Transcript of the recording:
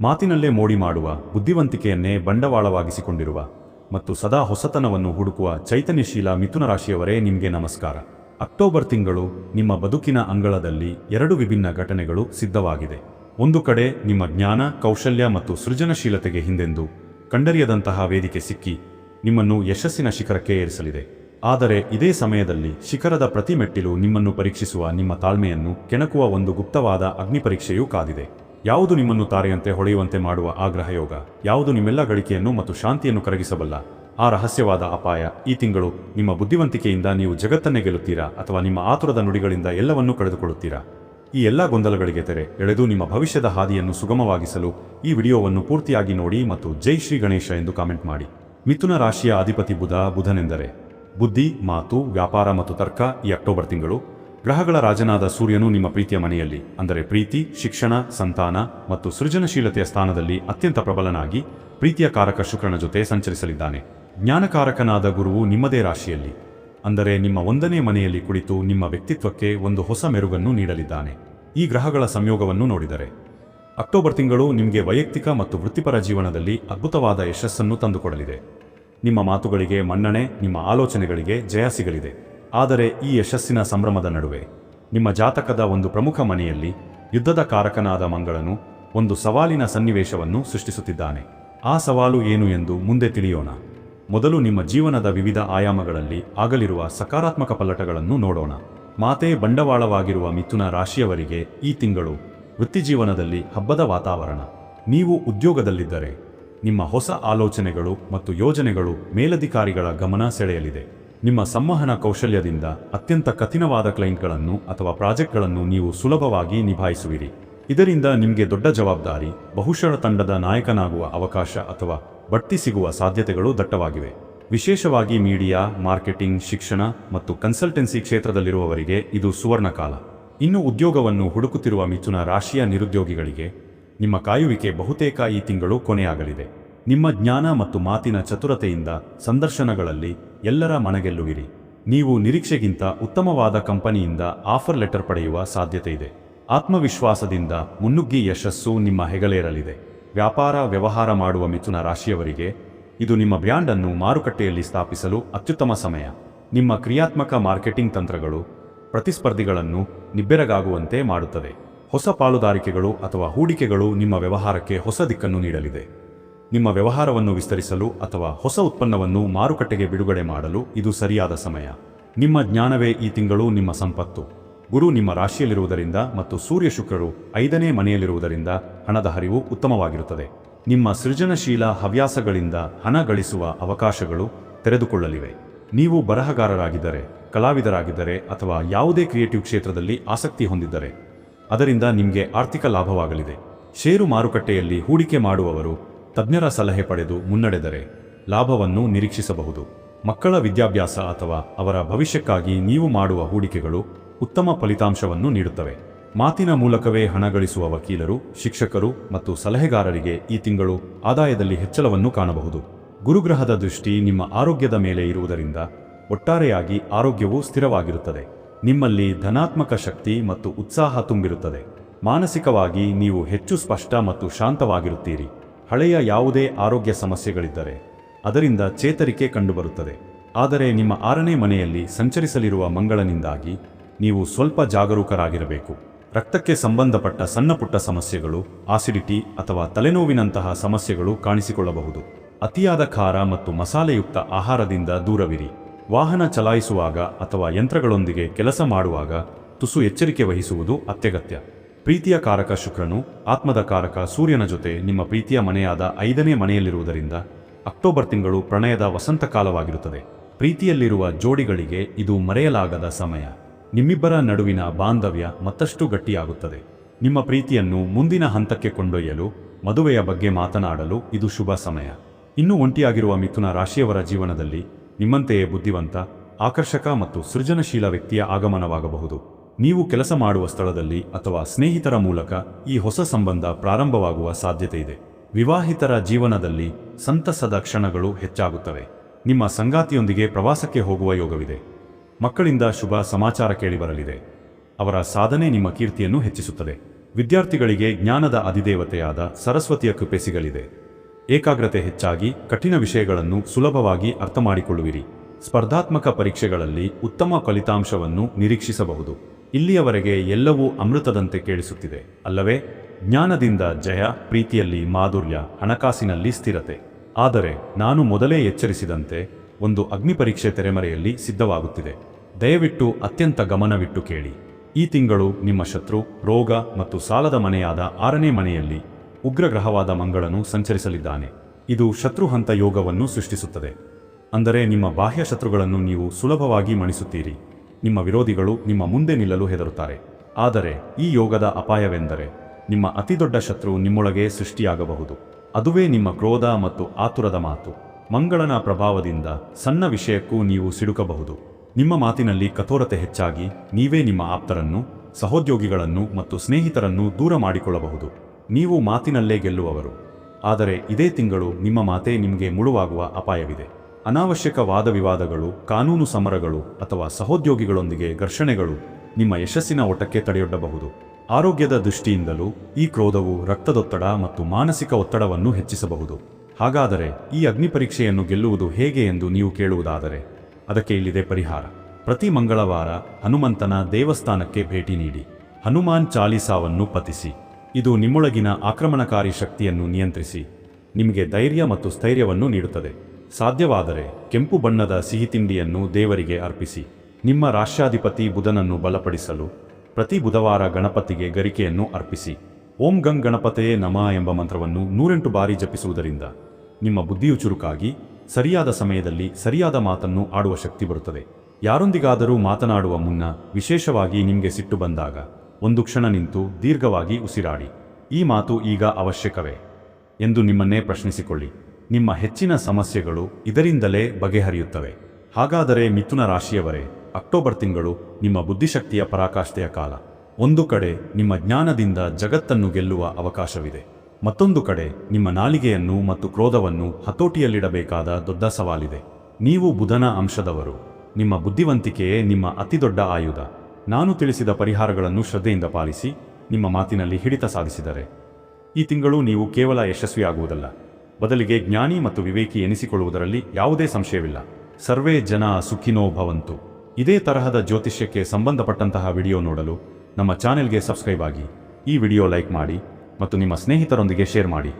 ಮಾತಿನಲ್ಲೇ ಮೋಡಿ ಮಾಡುವ ಬುದ್ಧಿವಂತಿಕೆಯನ್ನೇ ಬಂಡವಾಳವಾಗಿಸಿಕೊಂಡಿರುವ ಮತ್ತು ಸದಾ ಹೊಸತನವನ್ನು ಹುಡುಕುವ ಚೈತನ್ಯಶೀಲ ಮಿಥುನ ರಾಶಿಯವರೇ ನಿಮಗೆ ನಮಸ್ಕಾರ. ಅಕ್ಟೋಬರ್ ತಿಂಗಳು ನಿಮ್ಮ ಬದುಕಿನ ಅಂಗಳದಲ್ಲಿ ಎರಡು ವಿಭಿನ್ನ ಘಟನೆಗಳು ಸಿದ್ಧವಾಗಿದೆ. ಒಂದು ಕಡೆ ನಿಮ್ಮ ಜ್ಞಾನ, ಕೌಶಲ್ಯ ಮತ್ತು ಸೃಜನಶೀಲತೆಗೆ ಹಿಂದೆಂದು ಕಂಡರಿಯದಂತಹ ವೇದಿಕೆ ಸಿಕ್ಕಿ ನಿಮ್ಮನ್ನು ಯಶಸ್ಸಿನ ಶಿಖರಕ್ಕೆ ಏರಿಸಲಿದೆ. ಆದರೆ ಇದೇ ಸಮಯದಲ್ಲಿ ಶಿಖರದ ಪ್ರತಿ ಮೆಟ್ಟಿಲು ನಿಮ್ಮನ್ನು ಪರೀಕ್ಷಿಸುವ ನಿಮ್ಮ ತಾಳ್ಮೆಯನ್ನು ಕೆಣಕುವ ಒಂದು ಗುಪ್ತವಾದ ಅಗ್ನಿಪರೀಕ್ಷೆಯೂ ಕಾದಿದೆ. ಯಾವುದು ನಿಮ್ಮನ್ನು ತಾರೆಯಂತೆ ಹೊಳೆಯುವಂತೆ ಮಾಡುವ ಆಗ್ರಹ ಯೋಗ ಯಾವುದು ನಿಮ್ಮೆಲ್ಲ ಗಳಿಕೆಯನ್ನು ಮತ್ತು ಶಾಂತಿಯನ್ನು ಕರಗಿಸಬಲ್ಲ? ಆ ರಹಸ್ಯವಾದ ಅಪಾಯ, ಈ ತಿಂಗಳು ನಿಮ್ಮ ಬುದ್ಧಿವಂತಿಕೆಯಿಂದ ನೀವು ಜಗತ್ತನ್ನೇ ಗೆಲ್ಲುತ್ತೀರಾ ಅಥವಾ ನಿಮ್ಮ ಆತುರದ ನುಡಿಗಳಿಂದ ಎಲ್ಲವನ್ನೂ ಕಳೆದುಕೊಳ್ಳುತ್ತೀರಾ? ಈ ಎಲ್ಲ ಗೊಂದಲಗಳಿಗೆ ತೆರೆ ಎಳೆದು ನಿಮ್ಮ ಭವಿಷ್ಯದ ಹಾದಿಯನ್ನು ಸುಗಮವಾಗಿಸಲು ಈ ವಿಡಿಯೋವನ್ನು ಪೂರ್ತಿಯಾಗಿ ನೋಡಿ ಮತ್ತು ಜೈ ಶ್ರೀ ಗಣೇಶ ಎಂದು ಕಾಮೆಂಟ್ ಮಾಡಿ. ಮಿಥುನ ರಾಶಿಯ ಅಧಿಪತಿ ಬುಧ ಬುಧನೆಂದರೆ ಬುದ್ಧಿ, ಮಾತು, ವ್ಯಾಪಾರ ಮತ್ತು ತರ್ಕ ಈ ಅಕ್ಟೋಬರ್ ತಿಂಗಳು. ಗ್ರಹಗಳ ರಾಜನಾದ ಸೂರ್ಯನು ನಿಮ್ಮ ಪ್ರೀತಿಯ ಮನೆಯಲ್ಲಿ, ಅಂದರೆ ಪ್ರೀತಿ, ಶಿಕ್ಷಣ, ಸಂತಾನ ಮತ್ತು ಸೃಜನಶೀಲತೆಯ ಸ್ಥಾನದಲ್ಲಿ ಅತ್ಯಂತ ಪ್ರಬಲನಾಗಿ ಪ್ರೀತಿಯ ಕಾರಕ ಶುಕ್ರನ ಜೊತೆ ಸಂಚರಿಸಲಿದ್ದಾನೆ. ಜ್ಞಾನಕಾರಕನಾದ ಗುರುವು ನಿಮ್ಮದೇ ರಾಶಿಯಲ್ಲಿ, ಅಂದರೆ ನಿಮ್ಮ ಒಂದನೇ ಮನೆಯಲ್ಲಿ ಕುಳಿತು ನಿಮ್ಮ ವ್ಯಕ್ತಿತ್ವಕ್ಕೆ ಒಂದು ಹೊಸ ಮೆರುಗನ್ನು ನೀಡಲಿದ್ದಾನೆ. ಈ ಗ್ರಹಗಳ ಸಂಯೋಗವನ್ನು ನೋಡಿದರೆ, ಅಕ್ಟೋಬರ್ ತಿಂಗಳು ನಿಮಗೆ ವೈಯಕ್ತಿಕ ಮತ್ತು ವೃತ್ತಿಪರ ಜೀವನದಲ್ಲಿ ಅದ್ಭುತವಾದ ಯಶಸ್ಸನ್ನು ತಂದುಕೊಡಲಿದೆ. ನಿಮ್ಮ ಮಾತುಗಳಿಗೆ ಮನ್ನಣೆ, ನಿಮ್ಮ ಆಲೋಚನೆಗಳಿಗೆ ಜಯ ಸಿಗಲಿದೆ. ಆದರೆ ಈ ಯಶಸ್ಸಿನ ಸಂಭ್ರಮದ ನಡುವೆ ನಿಮ್ಮ ಜಾತಕದ ಒಂದು ಪ್ರಮುಖ ಮನೆಯಲ್ಲಿ ಯುದ್ಧದ ಕಾರಕನಾದ ಮಂಗಳನು ಒಂದು ಸವಾಲಿನ ಸನ್ನಿವೇಶವನ್ನು ಸೃಷ್ಟಿಸುತ್ತಿದ್ದಾನೆ. ಆ ಸವಾಲು ಏನು ಎಂದು ಮುಂದೆ ತಿಳಿಯೋಣ. ಮೊದಲು ನಿಮ್ಮ ಜೀವನದ ವಿವಿಧ ಆಯಾಮಗಳಲ್ಲಿ ಆಗಲಿರುವ ಸಕಾರಾತ್ಮಕ ಪಲ್ಲಟಗಳನ್ನು ನೋಡೋಣ. ಮಾತೇ ಬಂಡವಾಳವಾಗಿರುವ ಮಿಥುನ ರಾಶಿಯವರಿಗೆ ಈ ತಿಂಗಳು ವೃತ್ತಿಜೀವನದಲ್ಲಿ ಹಬ್ಬದ ವಾತಾವರಣ. ನೀವು ಉದ್ಯೋಗದಲ್ಲಿದ್ದರೆ ನಿಮ್ಮ ಹೊಸ ಆಲೋಚನೆಗಳು ಮತ್ತು ಯೋಜನೆಗಳು ಮೇಲಧಿಕಾರಿಗಳ ಗಮನ ಸೆಳೆಯಲಿದೆ. ನಿಮ್ಮ ಸಂವಹನ ಕೌಶಲ್ಯದಿಂದ ಅತ್ಯಂತ ಕಠಿಣವಾದ ಕ್ಲೈಂಟ್ಗಳನ್ನು ಅಥವಾ ಪ್ರಾಜೆಕ್ಟ್ಗಳನ್ನು ನೀವು ಸುಲಭವಾಗಿ ನಿಭಾಯಿಸುವಿರಿ. ಇದರಿಂದ ನಿಮಗೆ ದೊಡ್ಡ ಜವಾಬ್ದಾರಿ, ಬಹುಶಃ ತಂಡದ ನಾಯಕನಾಗುವ ಅವಕಾಶ ಅಥವಾ ಬಡ್ತಿ ಸಿಗುವ ಸಾಧ್ಯತೆಗಳು ದಟ್ಟವಾಗಿವೆ. ವಿಶೇಷವಾಗಿ ಮೀಡಿಯಾ, ಮಾರ್ಕೆಟಿಂಗ್, ಶಿಕ್ಷಣ ಮತ್ತು ಕನ್ಸಲ್ಟೆನ್ಸಿ ಕ್ಷೇತ್ರದಲ್ಲಿರುವವರಿಗೆ ಇದು ಸುವರ್ಣ ಕಾಲ ಇನ್ನು ಉದ್ಯೋಗವನ್ನು ಹುಡುಕುತ್ತಿರುವ ಮಿಥುನ ರಾಶಿಯ ನಿರುದ್ಯೋಗಿಗಳಿಗೆ ನಿಮ್ಮ ಕಾಯುವಿಕೆ ಬಹುತೇಕ ಈ ತಿಂಗಳು ಕೊನೆಯಾಗಲಿದೆ. ನಿಮ್ಮ ಜ್ಞಾನ ಮತ್ತು ಮಾತಿನ ಚತುರತೆಯಿಂದ ಸಂದರ್ಶನಗಳಲ್ಲಿ ಎಲ್ಲರ ಮನಗೆಲ್ಲುವಿರಿ. ನೀವು ನಿರೀಕ್ಷೆಗಿಂತ ಉತ್ತಮವಾದ ಕಂಪನಿಯಿಂದ ಆಫರ್ ಲೆಟರ್ ಪಡೆಯುವ ಸಾಧ್ಯತೆ ಇದೆ ಆತ್ಮವಿಶ್ವಾಸದಿಂದ ಮುನ್ನುಗ್ಗಿ ಯಶಸ್ಸು ನಿಮ್ಮ ಹೆಗಲೇರಲಿದೆ. ವ್ಯಾಪಾರ ವ್ಯವಹಾರ ಮಾಡುವ ಮಿಥುನ ರಾಶಿಯವರಿಗೆ ಇದು ನಿಮ್ಮ ಬ್ರ್ಯಾಂಡ್ ಅನ್ನು ಮಾರುಕಟ್ಟೆಯಲ್ಲಿ ಸ್ಥಾಪಿಸಲು ಅತ್ಯುತ್ತಮ ಸಮಯ. ನಿಮ್ಮ ಕ್ರಿಯಾತ್ಮಕ ಮಾರ್ಕೆಟಿಂಗ್ ತಂತ್ರಗಳು ಪ್ರತಿಸ್ಪರ್ಧಿಗಳನ್ನು ನಿಬ್ಬೆರಗಾಗುವಂತೆ ಮಾಡುತ್ತದೆ ಹೊಸ ಪಾಲುದಾರಿಕೆಗಳು ಅಥವಾ ಹೂಡಿಕೆಗಳು ನಿಮ್ಮ ವ್ಯವಹಾರಕ್ಕೆ ಹೊಸ ದಿಕ್ಕನ್ನು ನೀಡಲಿದೆ. ನಿಮ್ಮ ವ್ಯವಹಾರವನ್ನು ವಿಸ್ತರಿಸಲು ಅಥವಾ ಹೊಸ ಉತ್ಪನ್ನವನ್ನು ಮಾರುಕಟ್ಟೆಗೆ ಬಿಡುಗಡೆ ಮಾಡಲು ಇದು ಸರಿಯಾದ ಸಮಯ. ನಿಮ್ಮ ಜ್ಞಾನವೇ ಈ ತಿಂಗಳು ನಿಮ್ಮ ಸಂಪತ್ತು. ಗುರು ನಿಮ್ಮ ರಾಶಿಯಲ್ಲಿರುವುದರಿಂದ ಮತ್ತು ಸೂರ್ಯ ಶುಕ್ರರು ಐದನೇ ಮನೆಯಲ್ಲಿರುವುದರಿಂದ ಹಣದ ಹರಿವು ಉತ್ತಮವಾಗಿರುತ್ತದೆ. ನಿಮ್ಮ ಸೃಜನಶೀಲ ಹವ್ಯಾಸಗಳಿಂದ ಹಣ ಗಳಿಸುವ ಅವಕಾಶಗಳು ತೆರೆದುಕೊಳ್ಳಲಿವೆ. ನೀವು ಬರಹಗಾರರಾಗಿದ್ದರೆ, ಕಲಾವಿದರಾಗಿದ್ದರೆ ಅಥವಾ ಯಾವುದೇ ಕ್ರಿಯೇಟಿವ್ ಕ್ಷೇತ್ರದಲ್ಲಿ ಆಸಕ್ತಿ ಹೊಂದಿದ್ದರೆ, ಅದರಿಂದ ನಿಮಗೆ ಆರ್ಥಿಕ ಲಾಭವಾಗಲಿದೆ. ಷೇರು ಮಾರುಕಟ್ಟೆಯಲ್ಲಿ ಹೂಡಿಕೆ ಮಾಡುವವರು ತಜ್ಞರ ಸಲಹೆ ಪಡೆದು ಮುನ್ನಡೆದರೆ ಲಾಭವನ್ನು ನಿರೀಕ್ಷಿಸಬಹುದು. ಮಕ್ಕಳ ವಿದ್ಯಾಭ್ಯಾಸ ಅಥವಾ ಅವರ ಭವಿಷ್ಯಕ್ಕಾಗಿ ನೀವು ಮಾಡುವ ಹೂಡಿಕೆಗಳು ಉತ್ತಮ ಫಲಿತಾಂಶವನ್ನು ನೀಡುತ್ತವೆ. ಮಾತಿನ ಮೂಲಕವೇ ಹಣ ಗಳಿಸುವ ವಕೀಲರು, ಶಿಕ್ಷಕರು ಮತ್ತು ಸಲಹೆಗಾರರಿಗೆ ಈ ತಿಂಗಳು ಆದಾಯದಲ್ಲಿ ಹೆಚ್ಚಳವನ್ನು ಕಾಣಬಹುದು. ಗುರುಗ್ರಹದ ದೃಷ್ಟಿ ನಿಮ್ಮ ಆರೋಗ್ಯದ ಮೇಲೆ ಇರುವುದರಿಂದ ಒಟ್ಟಾರೆಯಾಗಿ ಆರೋಗ್ಯವು ಸ್ಥಿರವಾಗಿರುತ್ತದೆ. ನಿಮ್ಮಲ್ಲಿ ಧನಾತ್ಮಕ ಶಕ್ತಿ ಮತ್ತು ಉತ್ಸಾಹ ತುಂಬಿರುತ್ತದೆ. ಮಾನಸಿಕವಾಗಿ ನೀವು ಹೆಚ್ಚು ಸ್ಪಷ್ಟ ಮತ್ತು ಶಾಂತವಾಗಿರುತ್ತೀರಿ. ಹಳೆಯ ಯಾವುದೇ ಆರೋಗ್ಯ ಸಮಸ್ಯೆಗಳಿದ್ದರೆ ಅದರಿಂದ ಚೇತರಿಕೆ ಕಂಡುಬರುತ್ತದೆ. ಆದರೆ ನಿಮ್ಮ ಆರನೇ ಮನೆಯಲ್ಲಿ ಸಂಚರಿಸಲಿರುವ ಮಂಗಳನಿಂದಾಗಿ ನೀವು ಸ್ವಲ್ಪ ಜಾಗರೂಕರಾಗಿರಬೇಕು. ರಕ್ತಕ್ಕೆ ಸಂಬಂಧಪಟ್ಟ ಸಣ್ಣಪುಟ್ಟ ಸಮಸ್ಯೆಗಳು ಆಸಿಡಿಟಿ ಅಥವಾ ತಲೆನೋವಿನಂತಹ ಸಮಸ್ಯೆಗಳು ಕಾಣಿಸಿಕೊಳ್ಳಬಹುದು. ಅತಿಯಾದ ಖಾರ ಮತ್ತು ಮಸಾಲೆಯುಕ್ತ ಆಹಾರದಿಂದ ದೂರವಿರಿ. ವಾಹನ ಚಲಾಯಿಸುವಾಗ ಅಥವಾ ಯಂತ್ರಗಳೊಂದಿಗೆ ಕೆಲಸ ಮಾಡುವಾಗ ತುಸು ಎಚ್ಚರಿಕೆ ವಹಿಸುವುದು ಅತ್ಯಗತ್ಯ. ಪ್ರೀತಿಯ ಕಾರಕ ಶುಕ್ರನು, ಆತ್ಮದ ಕಾರಕ ಸೂರ್ಯನ ಜೊತೆ ನಿಮ್ಮ ಪ್ರೀತಿಯ ಮನೆಯಾದ ಐದನೇ ಮನೆಯಲ್ಲಿರುವುದರಿಂದ ಅಕ್ಟೋಬರ್ ತಿಂಗಳು ಪ್ರಣಯದ ವಸಂತ ಕಾಲವಾಗಿರುತ್ತದೆ. ಪ್ರೀತಿಯಲ್ಲಿರುವ ಜೋಡಿಗಳಿಗೆ ಇದು ಮರೆಯಲಾಗದ ಸಮಯ. ನಿಮ್ಮಿಬ್ಬರ ನಡುವಿನ ಬಾಂಧವ್ಯ ಮತ್ತಷ್ಟು ಗಟ್ಟಿಯಾಗುತ್ತದೆ. ನಿಮ್ಮ ಪ್ರೀತಿಯನ್ನು ಮುಂದಿನ ಹಂತಕ್ಕೆ ಕೊಂಡೊಯ್ಯಲು, ಮದುವೆಯ ಬಗ್ಗೆ ಮಾತನಾಡಲು ಇದು ಶುಭ ಸಮಯ. ಇನ್ನೂ ಒಂಟಿಯಾಗಿರುವ ಮಿಥುನ ರಾಶಿಯವರ ಜೀವನದಲ್ಲಿ ನಿಮ್ಮಂತೆಯೇ ಬುದ್ಧಿವಂತ, ಆಕರ್ಷಕ ಮತ್ತು ಸೃಜನಶೀಲ ವ್ಯಕ್ತಿಯ ಆಗಮನವಾಗಬಹುದು. ನೀವು ಕೆಲಸ ಮಾಡುವ ಸ್ಥಳದಲ್ಲಿ ಅಥವಾ ಸ್ನೇಹಿತರ ಮೂಲಕ ಈ ಹೊಸ ಸಂಬಂಧ ಪ್ರಾರಂಭವಾಗುವ ಸಾಧ್ಯತೆ ಇದೆ. ವಿವಾಹಿತರ ಜೀವನದಲ್ಲಿ ಸಂತಸದ ಕ್ಷಣಗಳು ಹೆಚ್ಚಾಗುತ್ತವೆ. ನಿಮ್ಮ ಸಂಗಾತಿಯೊಂದಿಗೆ ಪ್ರವಾಸಕ್ಕೆ ಹೋಗುವ ಯೋಗವಿದೆ. ಮಕ್ಕಳಿಂದ ಶುಭ ಸಮಾಚಾರ ಕೇಳಿಬರಲಿದೆ ಅವರ ಸಾಧನೆ ನಿಮ್ಮ ಕೀರ್ತಿಯನ್ನು ಹೆಚ್ಚಿಸುತ್ತದೆ. ವಿದ್ಯಾರ್ಥಿಗಳಿಗೆ ಜ್ಞಾನದ ಅಧಿದೇವತೆಯಾದ ಸರಸ್ವತಿಯ ಕೃಪೆ ಸಿಗಲಿದೆ. ಏಕಾಗ್ರತೆ ಹೆಚ್ಚಾಗಿ ಕಠಿಣ ವಿಷಯಗಳನ್ನು ಸುಲಭವಾಗಿ ಅರ್ಥ ಮಾಡಿಕೊಳ್ಳುವಿರಿ ಸ್ಪರ್ಧಾತ್ಮಕ ಪರೀಕ್ಷೆಗಳಲ್ಲಿ ಉತ್ತಮ ಫಲಿತಾಂಶವನ್ನು ನಿರೀಕ್ಷಿಸಬಹುದು. ಇಲ್ಲಿಯವರೆಗೆ ಎಲ್ಲವೂ ಅಮೃತದಂತೆ ಕೇಳಿಸುತ್ತಿದೆ. ಅಲ್ಲವೇ, ಜ್ಞಾನದಿಂದ ಜಯ, ಪ್ರೀತಿಯಲ್ಲಿ ಮಾಧುರ್ಯ, ಹಣಕಾಸಿನಲ್ಲಿ ಸ್ಥಿರತೆ. ಆದರೆ ನಾನು ಮೊದಲೇ ಎಚ್ಚರಿಸಿದಂತೆ ಒಂದು ಅಗ್ನಿಪರೀಕ್ಷೆ ತೆರೆಮರೆಯಲ್ಲಿ ಸಿದ್ಧವಾಗುತ್ತಿದೆ. ದಯವಿಟ್ಟು ಅತ್ಯಂತ ಗಮನವಿಟ್ಟು ಕೇಳಿ. ಈ ತಿಂಗಳು ನಿಮ್ಮ ಶತ್ರು, ರೋಗ ಮತ್ತು ಸಾಲದ ಮನೆಯಾದ ಆರನೇ ಮನೆಯಲ್ಲಿ ಉಗ್ರಗ್ರಹವಾದ ಮಂಗಳನು ಸಂಚರಿಸಲಿದ್ದಾನೆ. ಇದು ಶತ್ರು ಹಂತ ಯೋಗವನ್ನು ಸೃಷ್ಟಿಸುತ್ತದೆ. ಅಂದರೆ ನಿಮ್ಮ ಬಾಹ್ಯ ಶತ್ರುಗಳನ್ನು ನೀವು ಸುಲಭವಾಗಿ ಮಣಿಸುತ್ತೀರಿ. ನಿಮ್ಮ ವಿರೋಧಿಗಳು ನಿಮ್ಮ ಮುಂದೆ ನಿಲ್ಲಲು ಹೆದರುತ್ತಾರೆ. ಆದರೆ ಈ ಯೋಗದ ಅಪಾಯವೆಂದರೆ ನಿಮ್ಮ ಅತಿದೊಡ್ಡ ಶತ್ರು ನಿಮ್ಮೊಳಗೆ ಸೃಷ್ಟಿಯಾಗಬಹುದು. ಅದುವೇ ನಿಮ್ಮ ಕ್ರೋಧ ಮತ್ತು ಆತುರದ ಮಾತು. ಮಂಗಳನ ಪ್ರಭಾವದಿಂದ ಸಣ್ಣ ವಿಷಯಕ್ಕೂ ನೀವು ಸಿಡುಕಬಹುದು. ನಿಮ್ಮ ಮಾತಿನಲ್ಲಿ ಕಠೋರತೆ ಹೆಚ್ಚಾಗಿ ನೀವೇ ನಿಮ್ಮ ಆಪ್ತರನ್ನು, ಸಹೋದ್ಯೋಗಿಗಳನ್ನು ಮತ್ತು ಸ್ನೇಹಿತರನ್ನು ದೂರ ಮಾಡಿಕೊಳ್ಳಬಹುದು. ನೀವು ಮಾತಿನಲ್ಲೇ ಗೆಲ್ಲುವವರು. ಆದರೆ ಇದೇ ತಿಂಗಳು ನಿಮ್ಮ ಮಾತೇ ನಿಮಗೆ ಮುಳುವಾಗುವ ಅಪಾಯವಿದೆ. ಅನಾವಶ್ಯಕ ವಾದ ವಿವಾದಗಳು, ಕಾನೂನು ಸಮರಗಳು ಅಥವಾ ಸಹೋದ್ಯೋಗಿಗಳೊಂದಿಗೆ ಘರ್ಷಣೆಗಳು ನಿಮ್ಮ ಯಶಸ್ಸಿನ ಓಟಕ್ಕೆ ತಡೆಯೊಡ್ಡಬಹುದು. ಆರೋಗ್ಯದ ದೃಷ್ಟಿಯಿಂದಲೂ ಈ ಕ್ರೋಧವು ರಕ್ತದೊತ್ತಡ ಮತ್ತು ಮಾನಸಿಕ ಒತ್ತಡವನ್ನು ಹೆಚ್ಚಿಸಬಹುದು. ಹಾಗಾದರೆ ಈ ಅಗ್ನಿಪರೀಕ್ಷೆಯನ್ನು ಗೆಲ್ಲುವುದು ಹೇಗೆ ಎಂದು ನೀವು ಕೇಳುವುದಾದರೆ, ಅದಕ್ಕೆ ಇಲ್ಲಿದೆ ಪರಿಹಾರ. ಪ್ರತಿ ಮಂಗಳವಾರ ಹನುಮಂತನ ದೇವಸ್ಥಾನಕ್ಕೆ ಭೇಟಿ ನೀಡಿ. ಹನುಮಾನ್ ಚಾಲೀಸಾವನ್ನು ಪತಿಸಿ ಇದು ನಿಮ್ಮೊಳಗಿನ ಆಕ್ರಮಣಕಾರಿ ಶಕ್ತಿಯನ್ನು ನಿಯಂತ್ರಿಸಿ. ನಿಮಗೆ ಧೈರ್ಯ ಮತ್ತು ಸ್ಥೈರ್ಯವನ್ನು ನೀಡುತ್ತದೆ. ಸಾಧ್ಯವಾದರೆ ಕೆಂಪು ಬಣ್ಣದ ಸಿಹಿ ತಿಂಡಿಯನ್ನು ದೇವರಿಗೆ ಅರ್ಪಿಸಿ. ನಿಮ್ಮ ರಾಷ್ಟ್ರಾಧಿಪತಿ ಬುಧನನ್ನು ಬಲಪಡಿಸಲು ಪ್ರತಿ ಬುಧವಾರ ಗಣಪತಿಗೆ ಗರಿಕೆಯನ್ನು ಅರ್ಪಿಸಿ. ಓಂ ಗಂಗ್ ಗಣಪತೆಯೇ ನಮ ಎಂಬ ಮಂತ್ರವನ್ನು ನೂರೆಂಟು ಬಾರಿ ಜಪಿಸುವುದರಿಂದ ನಿಮ್ಮ ಬುದ್ಧಿಯು ಚುರುಕಾಗಿ, ಸರಿಯಾದ ಸಮಯದಲ್ಲಿ ಸರಿಯಾದ ಮಾತನ್ನು ಆಡುವ ಶಕ್ತಿ ಬರುತ್ತದೆ. ಯಾರೊಂದಿಗಾದರೂ ಮಾತನಾಡುವ ಮುನ್ನ ವಿಶೇಷವಾಗಿ ನಿಮಗೆ ಸಿಟ್ಟು ಬಂದಾಗ ಒಂದು ಕ್ಷಣ ನಿಂತು ದೀರ್ಘವಾಗಿ ಉಸಿರಾಡಿ. ಈ ಮಾತು ಈಗ ಅವಶ್ಯಕವೇ? ಎಂದು ನಿಮ್ಮನ್ನೇ ಪ್ರಶ್ನಿಸಿಕೊಳ್ಳಿ. ನಿಮ್ಮ ಹೆಚ್ಚಿನ ಸಮಸ್ಯೆಗಳು ಇದರಿಂದಲೇ ಬಗೆಹರಿಯುತ್ತವೆ. ಹಾಗಾದರೆ ಮಿಥುನ ರಾಶಿಯವರೇ, ಅಕ್ಟೋಬರ್ ತಿಂಗಳು ನಿಮ್ಮ ಬುದ್ಧಿಶಕ್ತಿಯ ಪರಾಕಾಷ್ಠೆಯ ಕಾಲ. ಒಂದು ಕಡೆ ನಿಮ್ಮ ಜ್ಞಾನದಿಂದ ಜಗತ್ತನ್ನು ಗೆಲ್ಲುವ ಅವಕಾಶವಿದೆ. ಮತ್ತೊಂದು ಕಡೆ ನಿಮ್ಮ ನಾಲಿಗೆಯನ್ನು ಮತ್ತು ಕ್ರೋಧವನ್ನು ಹತೋಟಿಯಲ್ಲಿಡಬೇಕಾದ ದೊಡ್ಡ ಸವಾಲಿದೆ. ನೀವು ಬುಧನ ಅಂಶದವರು. ನಿಮ್ಮ ಬುದ್ಧಿವಂತಿಕೆಯೇ ನಿಮ್ಮ ಅತಿದೊಡ್ಡ ಆಯುಧ. ನಾನು ತಿಳಿಸಿದ ಪರಿಹಾರಗಳನ್ನು ಶ್ರದ್ಧೆಯಿಂದ ಪಾಲಿಸಿ, ನಿಮ್ಮ ಮಾತಿನಲ್ಲಿ ಹಿಡಿತ ಸಾಧಿಸಿದರೆ. ಈ ತಿಂಗಳು ನೀವು ಕೇವಲ ಯಶಸ್ವಿಯಾಗುವುದಲ್ಲ. ಬದಲಿಗೆ ಜ್ಞಾನಿ ಮತ್ತು ವಿವೇಕಿ ಎನಿಸಿಕೊಳ್ಳುವುದರಲ್ಲಿ ಯಾವುದೇ ಸಂಶಯವಿಲ್ಲ. ಸರ್ವೇ ಜನ ಸುಖಿನೋ ಭವಂತು. ಇದೇ ತರಹದ ಜ್ಯೋತಿಷ್ಯಕ್ಕೆ ಸಂಬಂಧಪಟ್ಟಂತಹ ವಿಡಿಯೋ ನೋಡಲು ನಮ್ಮ ಚಾನೆಲ್ಗೆ ಸಬ್ಸ್ಕ್ರೈಬ್ ಆಗಿ ಈ ವಿಡಿಯೋ ಲೈಕ್ ಮಾಡಿ ಮತ್ತು ನಿಮ್ಮ ಸ್ನೇಹಿತರೊಂದಿಗೆ ಶೇರ್ ಮಾಡಿ.